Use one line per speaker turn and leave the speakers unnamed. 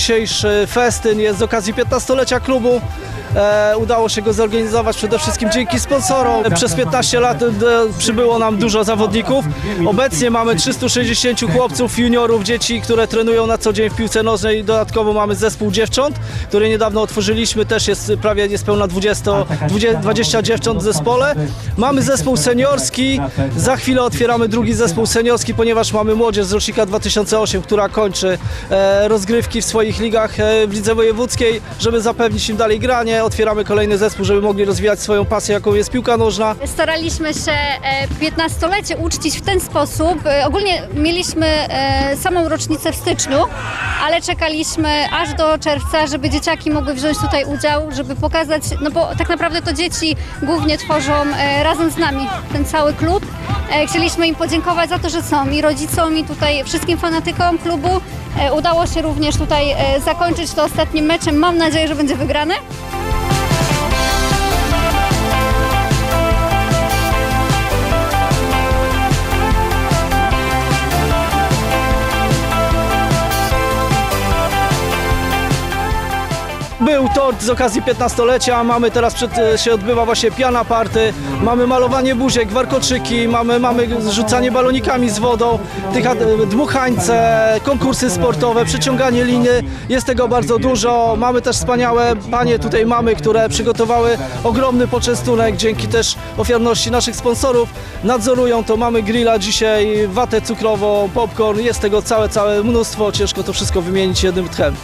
dzisiejszy festyn jest z okazji 15-lecia klubu. E, udało się go zorganizować przede wszystkim dzięki sponsorom. Przez 15 lat e, przybyło nam dużo zawodników. Obecnie mamy 360 chłopców, juniorów, dzieci, które trenują na co dzień w piłce nożnej. Dodatkowo mamy zespół dziewcząt, który niedawno otworzyliśmy. Też jest prawie niespełna 20, 20, 20 dziewcząt w zespole. Mamy zespół seniorski. Za chwilę otwieramy drugi zespół seniorski, ponieważ mamy młodzież z rocznika 2008, która kończy e, rozgrywki w swoich ligach e, w lidze wojewódzkiej, żeby zapewnić im dalej granie. Otwieramy kolejny zespół, żeby mogli rozwijać swoją pasję, jaką jest piłka nożna.
Staraliśmy się e, 15-lecie uczcić w ten sposób. E, Ogólnie mieliśmy e, samą rocznicę w styczniu, ale czekaliśmy aż do czerwca, żeby dzieciaki mogły wziąć tutaj udział, żeby pokazać, no bo tak naprawdę to dzieci głównie tworzą e, razem z nami ten cały klub. E, Chcieliśmy im podziękować za to, że są i rodzicom, i tutaj wszystkim fanatykom klubu. E, Udało się również tutaj e, zakończyć to ostatnim meczem. Mam nadzieję, że będzie wygrany.
Był tort z okazji 15-lecia, mamy teraz przed, e, się odbywa właśnie piana party, mamy malowanie buziek, warkoczyki, mamy, mamy rzucanie balonikami z wodą, tych, e, dmuchańce, konkursy sportowe, przyciąganie liny, jest tego bardzo dużo. Mamy też wspaniałe panie tutaj mamy, które przygotowały ogromny poczęstunek dzięki też ofiarności naszych sponsorów. Nadzorują to, mamy grilla dzisiaj, watę cukrową, popcorn, jest tego całe, całe mnóstwo, ciężko to wszystko wymienić jednym tchem.